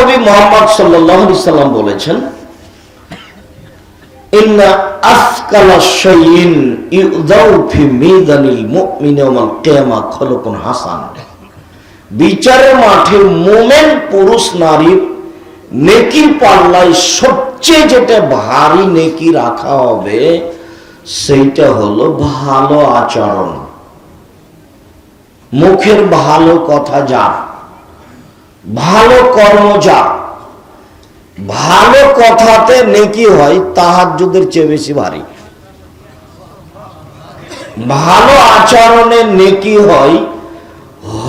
নবী মোহাম্মদ সাল্লাম বলেছেন বিচারের মাঠে মোমেন পুরুষ নারীর নেকির পাল্লায় সবচেয়ে যেটা ভারী নেকি রাখা হবে, সেইটা হলো ভালো আচরণ। মুখের ভালো কথা যা ভালো কর্ম যা। ভালো কথাতে নেকি হয়, তাহাজ্জুদের চেয়ে বেশি ভারী। ভালো আচরণে নেকি হয়,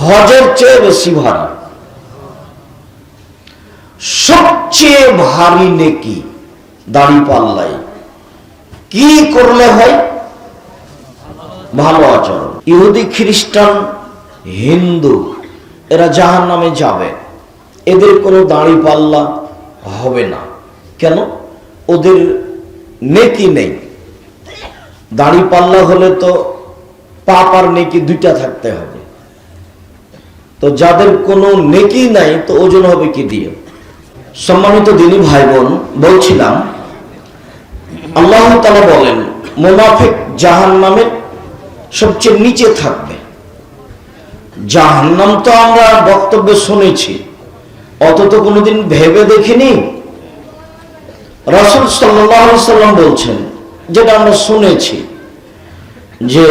হজের চেয়ে বেশি ভারী। সবচেয়ে ভারী নেকি দাড়ি পাল্লাই কি করলে হয়? ভালো আচরণ। ইহুদি খ্রিস্টান, হিন্দু, এরা জাহান নামে যাবে। এদের কোনো দাড়ি পাল্লা হবে না। কেন? ওদের নেকি নেই। দাড়ি পাল্লা হলে তো পাপ আর নেকি দুইটা থাকতে হবে। তো যাদের কোনো নেকি নাই, তো ওজন হবে কি দিয়ে? সম্মানিত দিনী ভাই বোন বলছিলাম, আল্লাহ তালা বলেন, মোনাফেক জাহান নামের সবচেয়ে নিচে থাকবে। জাহান্নাম তো আমরা বক্তব্যে শুনেছি অত তো কোনোদিন ভেবে দেখিনি। রসুল সাল্লাম বলছেন, যেটা আমরা শুনেছি, যে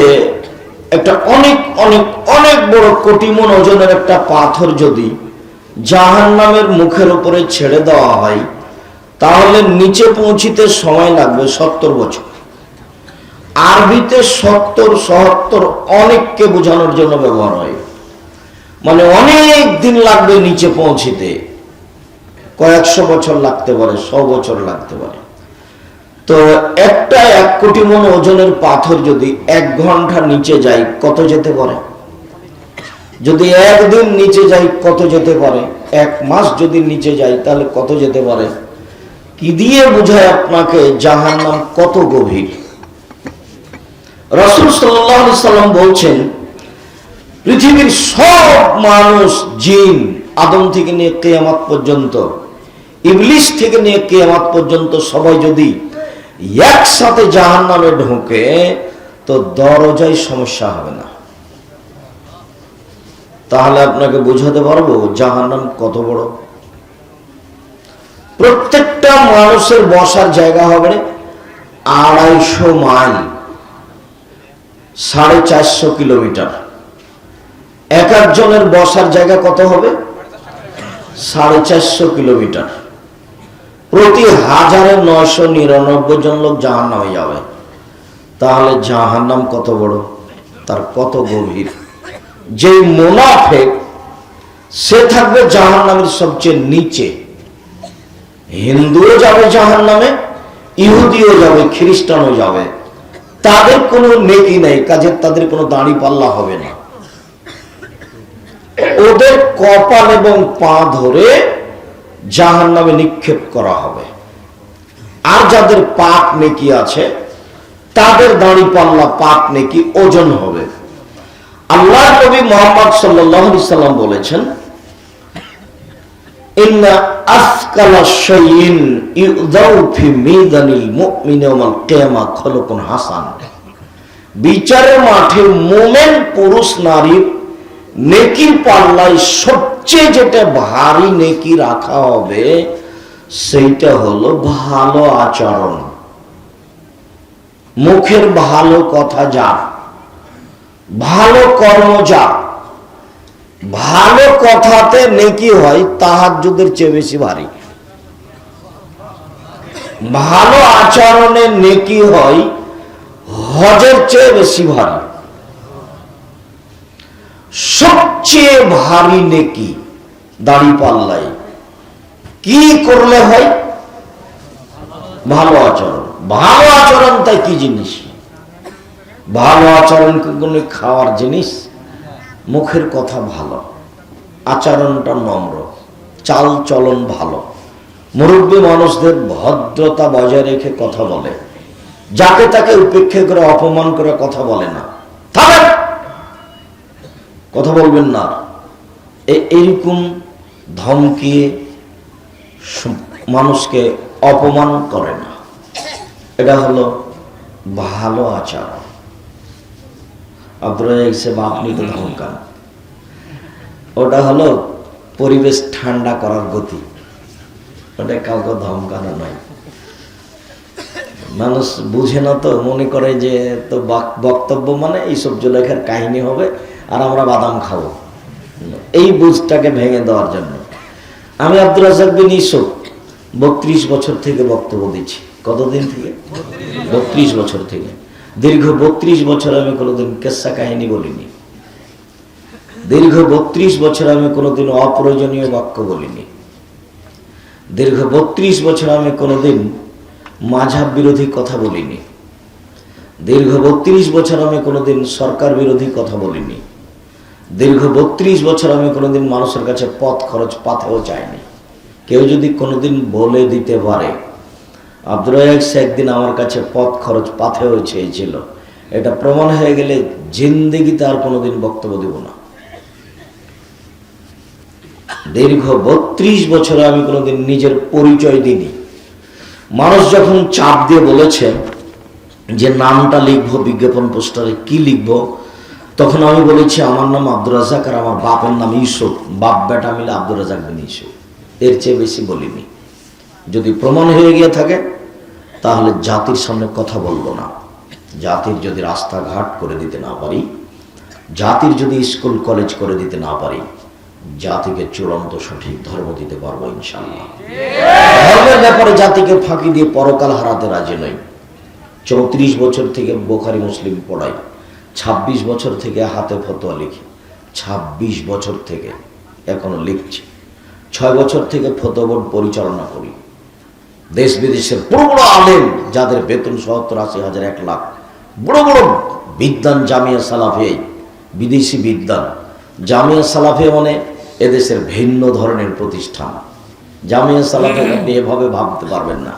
একটা অনেক অনেক অনেক বড় কোটি মন ওজনের একটা পাথর যদি জাহান নামের মুখের উপরে ছেড়ে দেওয়া হয়, তাহলে নিচে পৌঁছিতে সময় লাগবে সত্তর বছর। আরবিতে সত্তর সত্তর অনেককে বোঝানোর জন্য ব্যবহার হয়। মানে অনেক দিন লাগবে নিচে পৌঁছিতে। কয়েকশো বছর লাগতে পারে, শ বছর লাগতে পারে। তো একটা এক কোটি মন ওজনের পাথর যদি এক ঘণ্টা নিচে যায়, কত যেতে পারে? যদি একদিন নিচে যাই কত যেতে পারে? এক মাস যদি নিচে যাই তাহলে কত যেতে পারে? কি দিয়ে বোঝায় আপনাকে জাহান নাম কত গভীর? রসুল সাল্লাম বলছেন পৃথিবীর সব মানুষ জিন, আদম থেকে নিয়ে কেয়ামাত পর্যন্ত ইংলিশ থেকে নিয়ে কেয়ামাত পর্যন্ত সবাই যদি একসাথে জাহান নামে ঢোকে, তো দরজায় সমস্যা হবে না। তাহলে আপনাকে বোঝাতে পারব জাহান্নাম কত বড়। প্রত্যেকটা মানুষের বসার জায়গা হবে আড়াইশো মাইল, সাড়ে চারশো কিলোমিটার। এক একজনের বসার জায়গা কত হবে? সাড়ে চারশো কিলোমিটার। প্রতি হাজারে নয়শো নিরানব্বই জন লোক জাহান নামে যাবে। তাহলে জাহান নাম কত বড়? তার কত গভীর? যে মোনাফেক সে থাকবে জাহান নামের সবচেয়ে নিচে। হিন্দুও যাবে জাহান নামে ইহুদিও যাবে, খ্রিস্টানও যাবে। তাদের কোনো নেকি নেই কাজে তাদের কোনো দাড়ি পাল্লা হবে না। ওদের কপাল এবং পা ধরে জাহান নামে নিক্ষেপ করা হবে। আর যাদের পাপ নেকি আছে, তাদের দাড়ি পাল্লা পাপ নেকি ওজন হবে। আল্লাহ নবী মোহাম্মদ সাল্লাম বলেছেন বিচারের মাঠে মোমেন, পুরুষ নারীর নেকির পাল্লায় সবচেয়ে যেটা ভারী নেকি রাখা হবে, সেইটা হলো ভালো আচরণ। মুখের ভালো কথা যা, ভালো কর্ম যা, ভালো কথাতে নেকি হয়, তাহাজ্জুদের চেয়ে বেশি ভারী। ভালো আচরণে নেকি হয়, হজের চেয়ে বেশি ভারী। সবচেয়ে ভারী নেকি দাড়ি পাল্লাই কি করলে হয়? ভালো আচরণ। ভালো আচরণ তাই কি জিনিস? ভালো আচরণ কোনো খাওয়ার জিনিস? মুখের কথা ভালো। আচরণটা নম্র। চাল চলন ভালো। মুরব্বী মানুষদের ভদ্রতা বজায় রেখে কথা বলে। যাকে তাকে উপেক্ষা করে, অপমান করে কথা বলে না। থামেন কথা বলবেন না। এ- এরকম ধমকিয়ে মানুষকে অপমান করে না। এটা হলো ভালো আচরণ। হিসেবে আপনি তো ধমকান। ওটা হলো পরিবেশ ঠান্ডা করার গতি। ওটা কাউকে ধমকানো নয়। মানুষ বুঝে না তো, মনে করে যে তো বাক- বক্তব্য মানে এইসব জলেখার কাহিনী হবে। আর আমরা বাদাম খাব। এই বুঝটাকে ভেঙে দেওয়ার জন্য। আমি আব্দুল রাজাক বিন ইসুফ বত্রিশ বছর থেকে বক্তব্য দিচ্ছি। কতদিন থেকে? বত্রিশ বছর থেকে। দীর্ঘ বত্রিশ বছর আমি কোনোদিন কেসা কাহিনী বলিনি। দীর্ঘ বত্রিশ বছর আমি কোনোদিন অপ্রয়োজনীয় বাক্য বলিনি। দীর্ঘ বত্রিশ বছর আমি কোনোদিন মাঝাব বিরোধী কথা বলিনি। দীর্ঘ বত্রিশ বছর আমি কোনোদিন সরকার বিরোধী কথা বলিনি। দীর্ঘ বত্রিশ বছর আমি কোনোদিন মানুষের কাছে পথ খরচ পাতেও চাইনি কেউ যদি কোনোদিন বলে দিতে পারে আব্দুল রাজাক একদিন আমার কাছে পথ খরচ, পাথেও চেয়েছিল। এটা প্রমাণ হয়ে গেলে জিন্দিগিতে আর কোনোদিন বক্তব্য দেব না। দীর্ঘ বত্রিশ বছরে আমি কোনোদিন নিজের পরিচয় দিইনি। মানুষ যখন চাপ দিয়ে বলেছে যে নামটা লিখব, বিজ্ঞাপন পোস্টারে কি লিখব তখন আমি বলেছি, আমার নাম আব্দুর রাজাক আর আমার বাপের নাম ইউসুফ। বাপ, বেটা মিলে আব্দুর রাজাক বিন ইউসুফ। এর চেয়ে বেশি বলিনি। যদি প্রমাণ হয়ে গিয়ে থাকে, তাহলে জাতির সামনে কথা বলব না। জাতির যদি রাস্তাঘাট করে দিতে না পারি, জাতির যদি স্কুল, কলেজ করে দিতে না পারি, জাতিকে চূড়ান্ত সঠিক ধর্ম দিতে পারব ইনশাল্লাহ ধর্মের ব্যাপারে জাতিকে ফাঁকি দিয়ে পরকাল হারাতে রাজি নই। চৌত্রিশ বছর থেকে বোখারি মুসলিম পড়াই ২৬ বছর থেকে হাতে ফতোয়া লিখি। ২৬ বছর থেকে এখনও লিখছি। ছয় বছর থেকে ফতোয়া বোর্ড পরিচালনা করি। দেশ বিদেশের বড় বড় আলেম, যাদের বেতন সত্তর, আশি হাজার, এক লাখ, বড় বড় বিদ্যান জামিয়া সালাফে, বিদেশি বিদ্যান জামিয়া সালাফে মানে এদেশের ভিন্ন ধরনের প্রতিষ্ঠান। জামিয়া সালাফে আপনি এভাবে ভাবতে পারবেন না।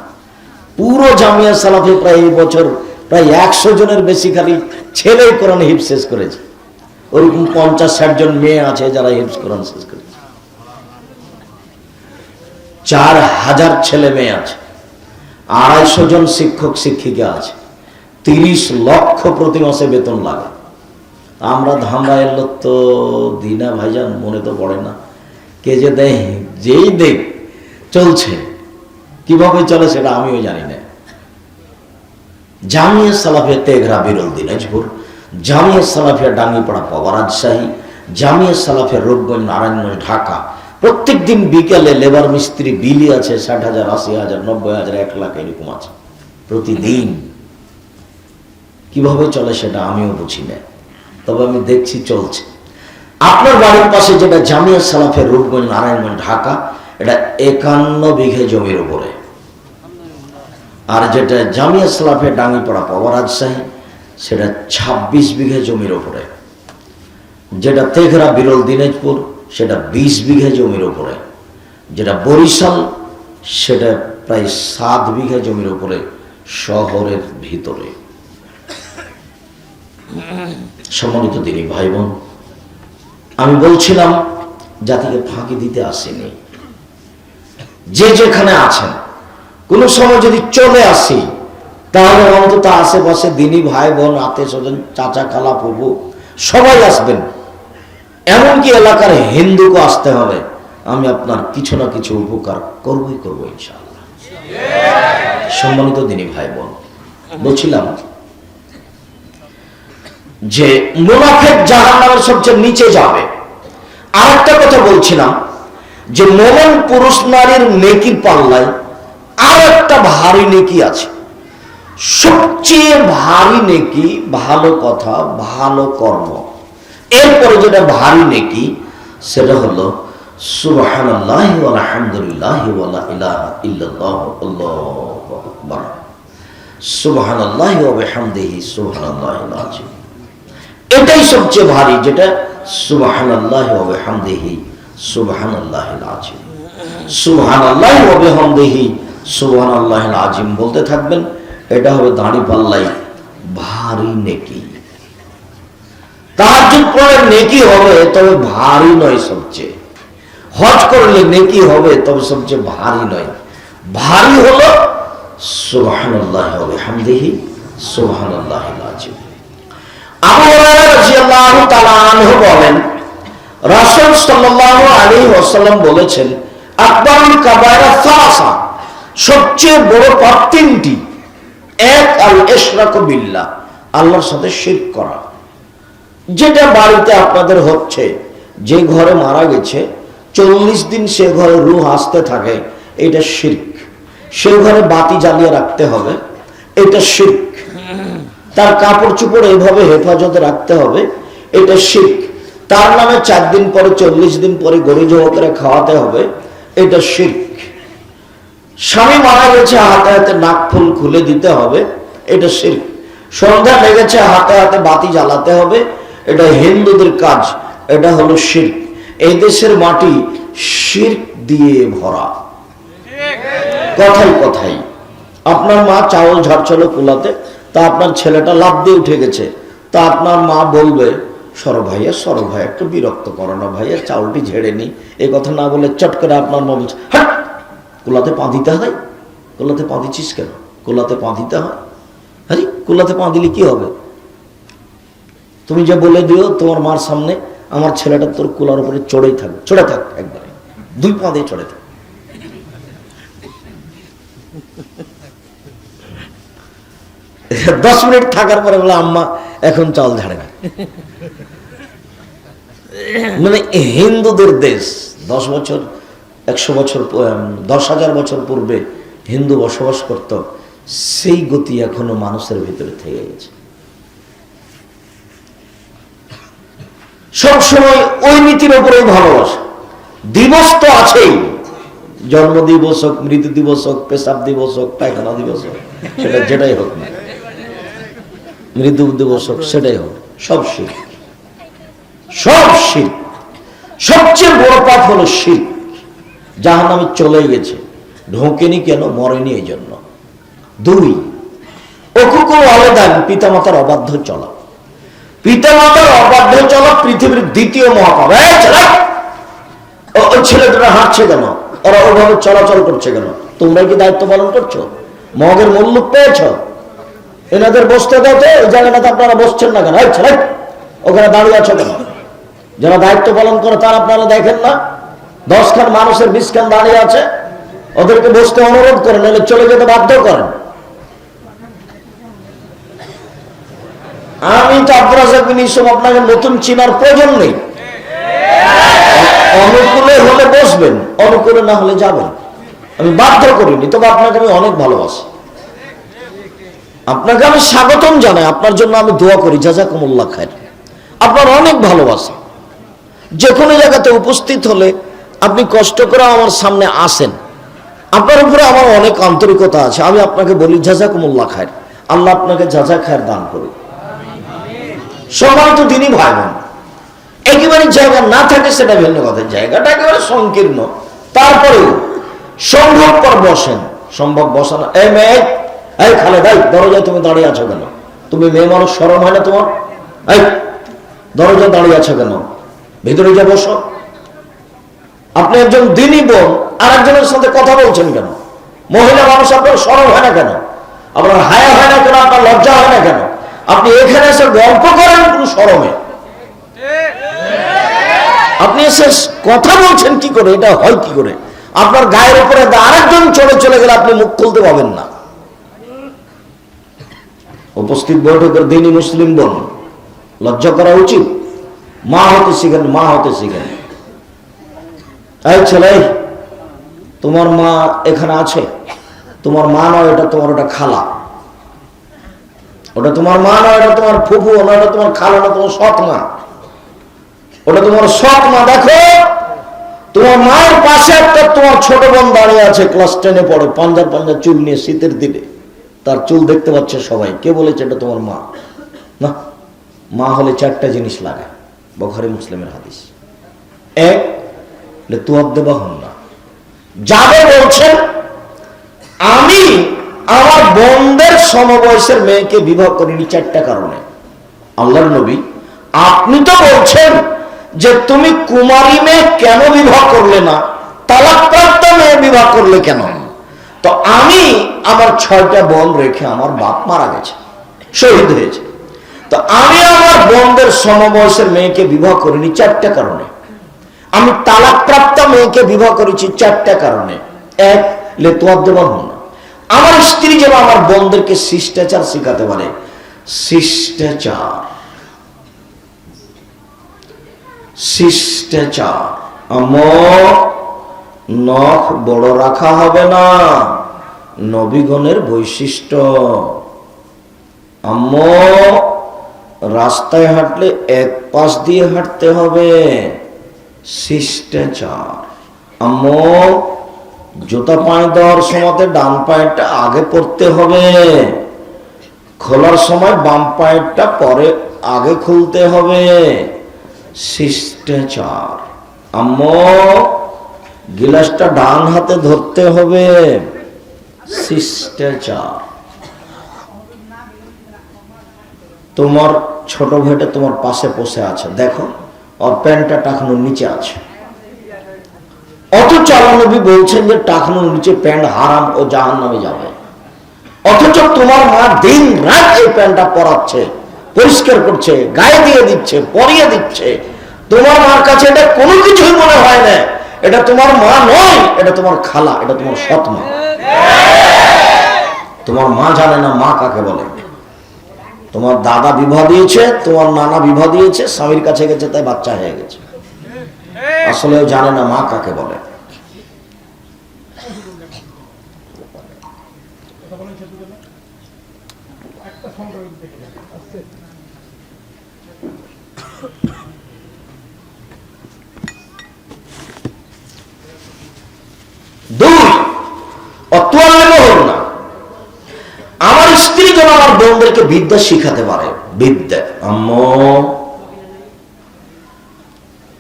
পুরো জামিয়া সালাফে প্রায় এই বছর প্রায় একশো জনের বেশি খালি ছেলেই কোরআন হিপ শেষ করেছে। ওরকম পঞ্চাশ, ষাট জন মেয়ে আছে যারা হিপস কোরআন শেষ করেছে। চার হাজার ছেলে মেয়ে আছে, আড়াইশো জন শিক্ষক, শিক্ষিকা আছে, তিরিশ লক্ষ প্রতি মাসে বেতন লাগে। আমরা ধামরা এলো তো দিনা ভাইজান, মনে তো পড়ে না। কে যে দেয়, যেই দেখ, চলছে। কীভাবে চলে সেটা আমিও জানি না। জামিয়া সালাফিয়া তেঘরা বিরল দিনাজপুর জামিয়া সালাফিয়া ডাঙ্গিপাড়া পাওয়া রাজশাহী। জামিয়া সালাফিয়া রূপগঞ্জ, নারায়ণগঞ্জ, ঢাকা। প্রত্যেক দিন বিকালে লেবার মিস্ত্রি বিলি আছে ষাট হাজার আশি হাজার নব্বই হাজার এক লাখ এরকম আছে। প্রতিদিন। কীভাবে চলে সেটা আমিও বুঝি না। তবে আমি দেখছি চলছে। আপনার বাড়ির পাশে যেটা জামিয়া সালাফের রূপগঞ্জ, নারায়ণগঞ্জ, ঢাকা, এটা একান্ন বিঘে জমির উপরে। আর যেটা জামিয়া সালাফে ডাঙ্গিপাড়া পাওয়া রাজশাহী, সেটা ২৬ বিঘে জমির উপরে যেটা তেঘরা বিরল দিনাজপুর, সেটা ২০ বিঘে জমির উপরে যেটা বরিশাল, সেটা প্রায় সাত বিঘা জমির ওপরে শহরের ভিতরে। সম্মানিত তিনি ভাই বোন আমি বলছিলাম, জাতিকে ফাঁকি দিতে আসেনি। যে যেখানে আছেন কোনো সময় যদি চলে আসি, তাহলে অন্তত আশেপাশে দিনী ভাই, বোন, আত্মীয় স্বজন, চাচা, খালা প্রভু সবাই আসবেন। এমনকি এলাকার হিন্দুকে আসতে হবে আমি আপনার কিছু না কিছু উপকার করবই করব ইনশাআল্লাহ। সম্মানিত দিনী ভাই, বোন, বলছিলাম যে মুনাফেক জাহান নামের সবচেয়ে নিচে যাবে। আরেকটা কথা বলছিলাম যে মোমন পুরুষ নারীর নেকির পাল্লায় আর একটা ভারী নেকি আছে। সবচেয়ে ভারী নেকি ভালো কথা, ভালো কর্ম। এরপরে যেটা ভারী নেকি, সেটা হলো, সুবহানাল্লাহ ওয়া এটাই সবচেয়ে ভারী, যেটা সুবহানাল্লাহ ওয়া বিহামদিহি সুবহানাল্লাহিল আযীম। সুবহানাল্লাহ বিহামদিহি সুবহানাল্লাহিল আযীম বলতে থাকবেন, এটা হবে দাঁড়ি পাল্লাই, ভারী নেকি। তাহাজ্জুদ পড়ে নেকি হবে, তবে ভারী নয় সবচেয়ে। হজ করলে নেকি হবে, তবে সবচেয়ে ভারী নয়। ভারী হলো সুবহানাল্লাহ হবে হামদিহি আজিম তাআলা আনহু বলেন, রাসূল সাল্লাল্লাহু আলাইহি বলেছেন, আকবারুল কাবায়রা সবচেয়ে বড় পাপ তিনটি। এক, আল ইশরাকু বিল্লাহ, আল্লাহর সাথে শিরক করা। যেটা বাড়িতে আপনাদের হচ্ছে, যে ঘরে মারা গেছে, চল্লিশ দিন সে ঘরে রুহ আসতে থাকে, এটা শির্ক। সে ঘরে বাতি জ্বালিয়ে রাখতে হবে, এটা শির্ক। তার কাপড় চুপড় এইভাবে হেফাজতে রাখতে হবে, এটা শির্ক। তার নামে চার দিন পরে, চল্লিশ দিন পরে গরু জব করে খাওয়াতে হবে, এটা শির্ক। স্বামী মারা গেছে হাতে হাতে নাক ফুল খুলে দিতে হবে, এটা শির্ক সন্ধ্যা লেগেছে হাতে হাতে বাতি জ্বালাতে হবে, এটা হিন্দুদের কাজ, এটা হলো শির্ক এই দেশের মাটি শির্ক দিয়ে ভরা। কথাই কথাই। আপনার মা চাউল ঝাড়ছিল কুলাতে, তা আপনার ছেলেটা লাভ দিয়ে উঠে গেছে। তা আপনার মা বলবে, সর ভাইয়া, সর ভাই একটু বিরক্ত করো না ভাইয়া, চাউলটি ঝেড়ে নি। এই কথা না বলে চট করে আপনার মা বলছে হ্যাঁ কুলাতে পা দিতে হয়? কুলাতে পা দিচ্ছিস কেন? কোলাতে পা দিতে হয়? আরে কুলাতে পা দিলে কি হবে? তুমি যে বলে দিও তোমার মার সামনে, আমার ছেলেটা তোর কুলার উপরে চড়েই থাক, চড়ে থাক একবারে। দুই পা দিয়ে চড়ে থাক। দশ মিনিট থাকার পরে বলে, আম্মা, এখন চাল ঝাড়ে না। মানে হিন্দুদের দেশ, দশ বছর একশো বছর দশ হাজার বছর পূর্বে হিন্দু বসবাস করত, সেই গতি এখনও মানুষের ভিতরে থেকে গেছে। সবসময় ওই নীতির উপরে ভালোবাসা। দিবস তো আছেই। জন্ম দিবস হোক, মৃত্যু দিবস হোক, পেশাব দিবস হোক, পায়খানা দিবস হোক, সেটা যেটাই হোক না মৃত্যু দিবস হোক, সেটাই হোক, সব শিখ। সব শিখ। সবচেয়ে বড় পাপ হলো শিখ। যাহার নামে চলে গেছে। ঢোকেনি কেন? মরেনি এই জন্য দুই, অকুকুল আবেদান পিতামাতার অবাধ্য চলা। পিতামাতার অবাধ্য চলা পৃথিবীর দ্বিতীয় মহাপাপ। ছেলেটা হাঁটছে কেন? ওরা ওভাবে চলাচল করছে কেন? তোমরা কি দায়িত্ব পালন করছ? মগের মূল্য পেয়েছ? এনাদের বসতে দাও তো, ওই জায়গাটাতে আপনারা বসছেন না কেন? ওখানে দাঁড়িয়ে আছো কেন? যারা দায়িত্ব পালন করে তারা আপনারা দেখেন না? দশখান মানুষের বিশখান দাঁড়িয়ে আছে, ওদেরকে বসতে অনুরোধ করেন, নাহলে চলে যেতে বাধ্য করেন। আমি তো আব্দুল রাজাক বিন ইসুফ আপনাকে নতুন চিনার প্রয়োজন নেই। অনুকূলে হলে বসবেন, অনুকূলে না হলে যাবেন। আমি বাধ্য করিনি, তবে আপনাকে আমি অনেক ভালোবাসি। আপনাকে আমি স্বাগতম জানাই, আপনার জন্য আমি দোয়া করি যা জাজাকুমুল্লাহ খায়ের আপনার অনেক ভালোবাসা। যে কোনো জায়গাতে উপস্থিত হলে আপনি কষ্ট করে আমার সামনে আসেন। আপনার উপরে আমার অনেক আন্তরিকতা আছে। আমি আপনাকে বলি, জাজাকুমুল্লাহ খায়ের আল্লাহ আপনাকে যাজা খায়ের দান করুন সবাই তো দিনই ভাই বোন একেবারে জায়গা না থাকে সেটা ভিন্ন কথা। জায়গাটা একেবারে সংকীর্ণ। তারপরেও সম্ভবপর বসেন। সম্ভব বসানো এই মেয়ে, এই খালে ভাই দরজায় তুমি দাঁড়িয়ে আছো কেন? তুমি মেয়ে মানুষ সরম হয় না তোমার? এই দরজায় দাঁড়িয়ে আছো কেন? ভিতরে যা বসো। আপনি একজন দিনই বোন আর একজনের সাথে কথা বলছেন কেন? মহিলা মানুষ আপনার সরম হয় না কেন? আপনার হায়া হয় না কেন? আপনার লজ্জা হয় না কেন? আপনি এখানে এসে গল্প করেন কোন সরমে। আপনি এসে কথা বলছেন কি করে? এটা হয় কি করে? আপনার গায়ের উপরে আরেকজন চলে চলে গেলে আপনি মুখ খুলতে পাবেন না। উপস্থিত বৈঠকের দিনই মুসলিম বোন, লজ্জা করা উচিত? মা হতে শিখেন, মা হতে শিখেন। এই ছেলে, তোমার মা এখানে আছে। তোমার মা নয়, এটা তোমার ওটা খালা। ওটা তোমার মা নয়, এটা তোমার ফুফু, না ওটা তোমার খালা না তোমার সৎ মা। ওটা তোমার সৎ মা, দেখো। তোমার মায়ের পাশে একটা তোমার ছোট বোন দাঁড়িয়ে আছে ক্লাস টেনে পড়ে, পাঞ্জাব পাঞ্জাব চুল নিয়ে শীতের দিনে। তার চুল দেখতে পাচ্ছে সবাই। কে বলেছে এটা তোমার মা? না, মা হলে চারটা জিনিস লাগে, বখারি, মুসলিমের হাদিস। এক আমি আমার বোনদের সমবয়সের মেয়েকে বিবাহ করিনি চারটা কারণে। আল্লাহর নবী, আপনি তো বলছেন যে তুমি কুমারী মেয়ে কেন বিবাহ করলে না, তালাকপ্রাপ্ত মেয়ে বিবাহ করলে কেন? তো আমি আমার ছয়টা বোন রেখে আমার বাপ মারা গেছে, শহীদ হয়েছে। তো আমি আমার বোনদের সমবয়সের মেয়েকে বিবাহ করিনি চারটা কারণে। আমি তালাকপ্রাপ্ত মেয়েকে বিবাহ করেছি চারটা কারণে। এক লেতুয়াব দেওয়া হন আমার স্ত্রী যেন আমার বোনদেরকে শিষ্টাচার শেখাতে পারে। শিষ্টাচার। শিষ্টাচার। আমার, নখ বড় রাখা হবে না। নবীগণের বৈশিষ্ট্য। আম্ম রাস্তায় হাঁটলে এক পাশ দিয়ে হাঁটতে হবে। শিষ্টাচার। আম্ম, জুতা পায়ে দেওয়ার সময় ডান পায়েরটা আগে পড়তে হবে। খোলার সময় বাম পায়েরটা পরে আগে খুলতে হবে। শিষ্টাচার। আম্ম, গিলাসটা ডান হাতে ধরতে হবে। শিষ্টাচার। তোমার ছোট ভাইটা তোমার পাশে বসে আছে, দেখো। ওর প্যান্টটা টাকানোর নিচে আছে। অথচ আল্লাহ নবী বলছেন যে টাকানোর নিচে প্যান্ট হারাম ও জাহান নামে যাবে। অথচ তোমার মা দিন রাত এই প্যান্টটা পরাচ্ছে, পরিষ্কার করছে, গায়ে দিয়ে দিচ্ছে, পরিয়ে দিচ্ছে। তোমার মার কাছে এটা কোনো কিছুই মনে হয় না। এটা তোমার মা নয়, এটা তোমার খালা, এটা তোমার সৎ মা। তোমার মা জানে না মা কাকে বলে। তোমার দাদা বিবাহ দিয়েছে, তোমার নানা বিবাহ দিয়েছে, স্বামীর কাছে গেছে, তাই বাচ্চা হয়ে গেছে। আসলে জানে না মা কাকে বলে দুই অত্যাল্য হল না আমার স্ত্রী যেন আমার বোনদেরকে বিদ্যা শিখাতে পারে। বিদ্যা। আম্ম।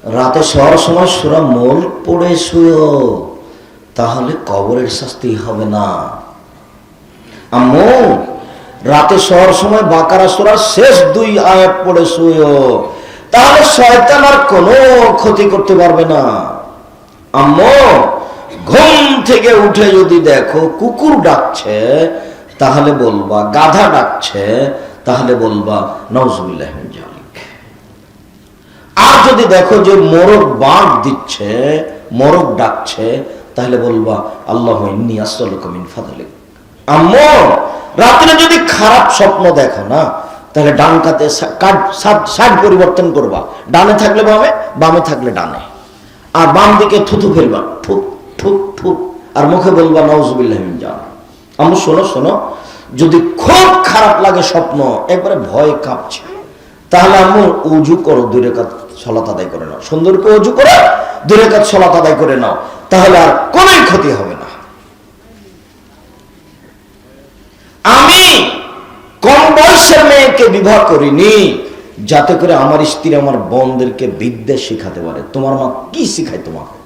রাতে শোয়ার সময় সুরা মোল পড়ে শুয়েও তাহলে কবরের শাস্তি হবে না। আম্মু, রাতে শোয়ার সময় বাকারা সুরার শেষ দুই আয়াত পড়ে শুয়েও তাহলে শয়তান আর কোনো ক্ষতি করতে পারবে না। আম্মু, ঘুম থেকে উঠে যদি দেখো, কুকুর ডাকছে তাহলে বলবা গাধা ডাকছে, তাহলে বলবা নজরুল্লাহ আর যদি দেখো যে মোরগ বাঁক দিচ্ছে, মোরগ ডাকছে, তাহলে বলবা, আল্লাহ ইন্নি আসসালুকা মিন ফাদলিক। আম্মু, রাত্রে যদি খারাপ স্বপ্ন দেখো না, তাহলে ডান কাতে সাইড পরিবর্তন করবা। ডানে থাকলে বামে বামে থাকলে ডানে। আর বাম দিকে থুথু ফেলবা ফুক ফুক ফুক আর মুখে বলবা মিন জান আম্মু শোনো শোনো। যদি খুব খারাপ লাগে স্বপ্ন, একবারে ভয় কাঁপছে। তাহলে আম্মু উজু করো দূরে কাজ সলাত আদায় করে নাও। সুন্দর করে উজু করে দূরে কাজ সলাত আদায় করে নাও। তাহলে আর কোনোই ক্ষতি হবে না। আমি কম বয়সের মেয়েকে বিবাহ করিনি, যাতে করে আমার স্ত্রী আমার বোনদেরকে বিদ্যা শিখাতে পারে। তোমার মা কি শিখায় তোমাকে?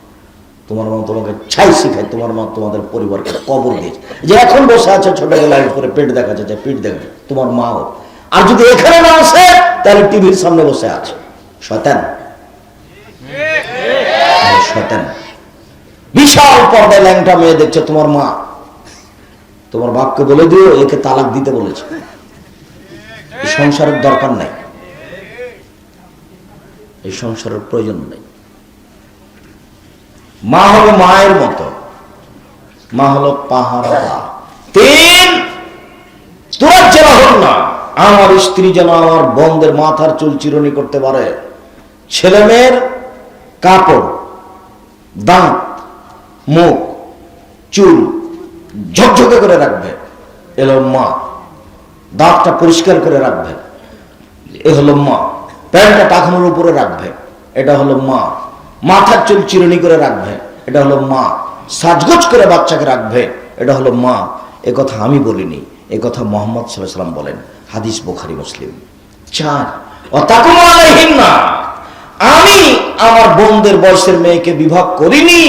তোমার মা তোমাকে ছাই শিখায়, তোমার মা তোমাদের পরিবারকে কবর দিয়েছে। যে এখন বসে আছে ছোটবেলায় করে পেট দেখা যাচ্ছে পিঠ দেখা যাচ্ছে তোমার মাও আর যদি এখানে না আসে, তাহলে টিভির সামনে বসে আছে। শয়তান। শয়তান। বিশাল পর্দায় ল্যাংটা মেয়ে দেখছে তোমার মা। তোমার বাপকে বলে দিও, একে তালাক দিতে বলেছে। সংসারের দরকার নাই। এই সংসারের প্রয়োজন নেই। মা হলো মায়ের মতো। মা হলো পাহাড়া তিন, তোরা যেন হল না, আমার স্ত্রী যেন আমার বন্ধের মাথার চুল চিরনি করতে পারে। ছেলে মেয়ের কাপড়, দাঁত, মুখ, চুল ঝকঝকে করে রাখবে। এলো মা। দাঁতটা পরিষ্কার করে রাখবে। এ হলো মা। প্যান্টটা টাকানোর উপরে রাখবে। এটা হলো মা। মাথার চুল চিরুনি করে রাখবে, এটা হলো মা। সাজগোজ করে বাচ্চাকে রাখবে, এটা হলো মা। এ কথা আমি বলিনি, এ কথা মোহাম্মদ সাল্লাম বলেন। হাদিস বোখারি, মুসলিম। চার আমি আমার বোনদের বয়সের মেয়েকে বিবাহ করিনি,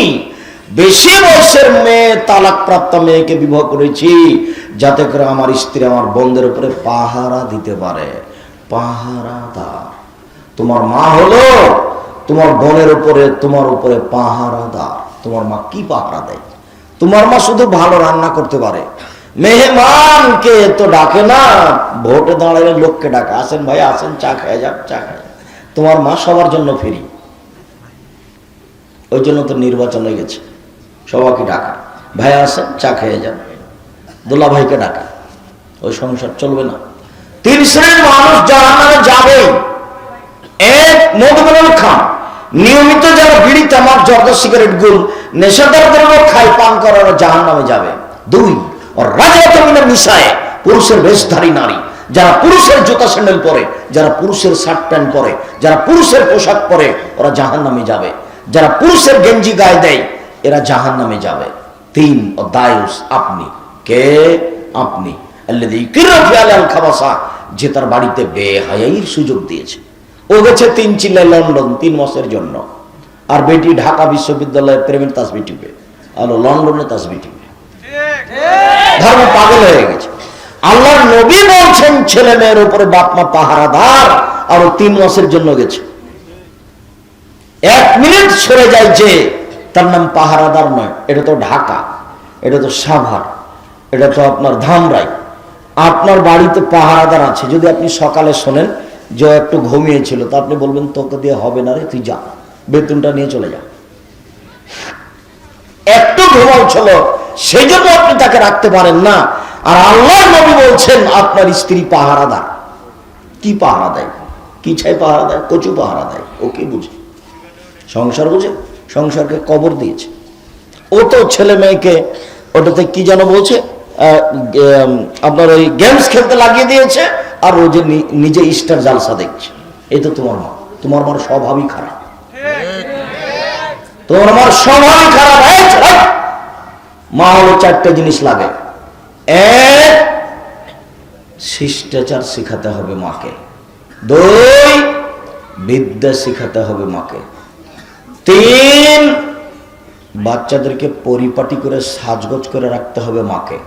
বেশি বয়সের মেয়ে তালাক প্রাপ্ত মেয়েকে বিবাহ করেছি, যাতে করে আমার স্ত্রী আমার বোনদের উপরে পাহারা দিতে পারে। পাহারাদার। তোমার মা হলো তোমার বোনের উপরে, তোমার উপরে পাহারাদার। তোমার মা কি পাহারা দেয়? তোমার মা শুধু ভালো রান্না করতে পারে। মেহমানকে তো ডাকে না, ভোটে দাঁড়ালে লোককে ডাকে। আসেন ভাই, আসেন, চা খায় যান, চা খায় তোমার মা সবার জন্য ফিরি। ওই জন্য তো নির্বাচন হয়ে গেছে। সবাইকে ডাকা। ভাই, আসেন, চা খেয়ে যান। দোলা ভাইকে ডাকা। ওই সংসার চলবে না। তিন শ্রেণির মানুষ জাহান্নামে যাবে। এক মধুমল খান। নিয়মিত যারা বিড়ি, তামাক, জর্দা, সিগারেট, গুল, নেশাদার দ্রব্য খায়, পান করার জাহান নামে যাবে। দুই ও মিশায় পুরুষের বেশধারী নারী। যারা পুরুষের জুতা স্যান্ডেল পরে, যারা পুরুষের শার্ট প্যান্ট পরে, যারা পুরুষের পোশাক পরে, ওরা জাহান নামে যাবে। যারা পুরুষের গেঞ্জি গায়ে দেয়, এরা জাহান নামে যাবে। তিন ও দায়ুস আপনি। কে? আপনি। যে তার বাড়িতে বেহায়াইর সুযোগ দিয়েছে। ও গেছে তিন চিল্লায় লন্ডন, তিন মাসের জন্য। আর বেটি ঢাকা বিশ্ববিদ্যালয়ের প্রেমের তাসবি টিপে। আলো লন্ডনে তাসবি টিপে। ধর্ম পাগল হয়ে গেছে। আল্লাহর নবী বলছেন, ছেলে মেয়ের উপরে বাপমা পাহারাদার, আর তিন মাসের জন্য গেছে। এক মিনিট সরে যায় যে, তার নাম পাহারাদার নয়, এটা তো ঢাকা, এটা তো সাভার, এটা তো আপনার ধামরাই। আপনার বাড়িতে পাহারাদার আছে, যদি আপনি সকালে শোনেন যে একটু ঘুমিয়েছিল, তা আপনি বলবেন, তোকে দিয়ে হবে না রে, তুই যা, বেতনটা নিয়ে চলে যা। একটু ঘুমাও ছিল সেই জন্য আপনি তাকে রাখতে পারেন না। আর আল্লাহ নবী বলছেন, আপনার স্ত্রী পাহারাদার কি পাহারা দেয়? কি ছাই পাহারা দেয়? কচু পাহারা দেয়। ও কি বুঝে? সংসার বুঝে? সংসারকে কবর দিয়েছে। ও তো ছেলে মেয়েকে ওটাতে কি যেন বলছে? আপনার ওই গেমস খেলতে লাগিয়ে দিয়েছে। আর ও যে নিজে স্টার জালসা দেখছে এই তো তোমার মা তোমার মার স্বভাবই খারাপ। তোমার মার স্বভাবই খারাপ মা হলো চারটে জিনিস লাগে। শিষ্টাচার শিখাতে হবে মাকে। দুই, বিদ্যা শিখাতে হবে মাকে। তিন, বাচ্চাদেরকে পরিপাটি করে সাজগোজ করে রাখতে হবে মাকে।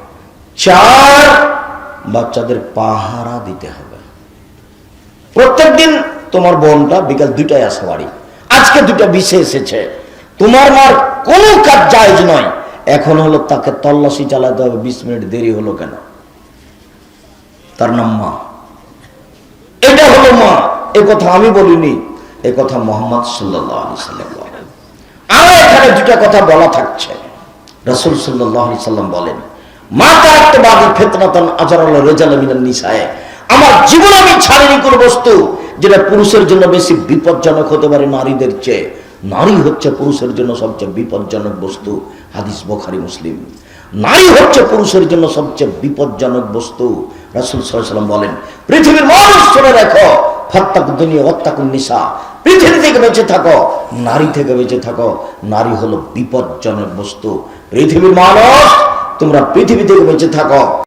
চার বাচ্চাদের পাহারা দিতে হবে। প্রত্যেকদিন তোমার বোনটা বিকাল দুইটায় আসে বাড়ি। আজকে দুটা বিষে এসেছে। তোমার মার কোনো কাজ জায়জ নয়। এখন হলো তাকে তল্লাশি চালাতে হবে, বিশ মিনিট দেরি হলো কেন? তার নাম মা। এটা হলো মা। এ কথা আমি বলিনি, এ কথা মোহাম্মদ সাল্লাহ বলেন। এখানে দুটা কথা বলা থাকছে। রসুল সাল্লাহ সাল্লাম বলেন আমার আমি ছাড়িনি বস্তু যেটা পুরুষের জন্য বেশি বিপজ্জনক হতে পারে নারীদের চেয়ে। নারী হচ্ছে পুরুষের জন্য সবচেয়ে বিপজ্জনক বস্তু, হাদিস বোখারি, মুসলিম। নারী হচ্ছে পুরুষের জন্য সবচেয়ে বিপজ্জনক বস্তু, রাসুল সাল্লাম বলেন। পৃথিবীর মানুষ শুনে রাখো ফাত্তাক দুনিয়া অত্তাকুন নিশা পৃথিবী থেকে বেঁচে থাকো, নারী থেকে বেঁচে থাকো। নারী হলো বিপজ্জনক বস্তু। পৃথিবীর মানুষ তোমরা পৃথিবী থেকে বেঁচে থাকো।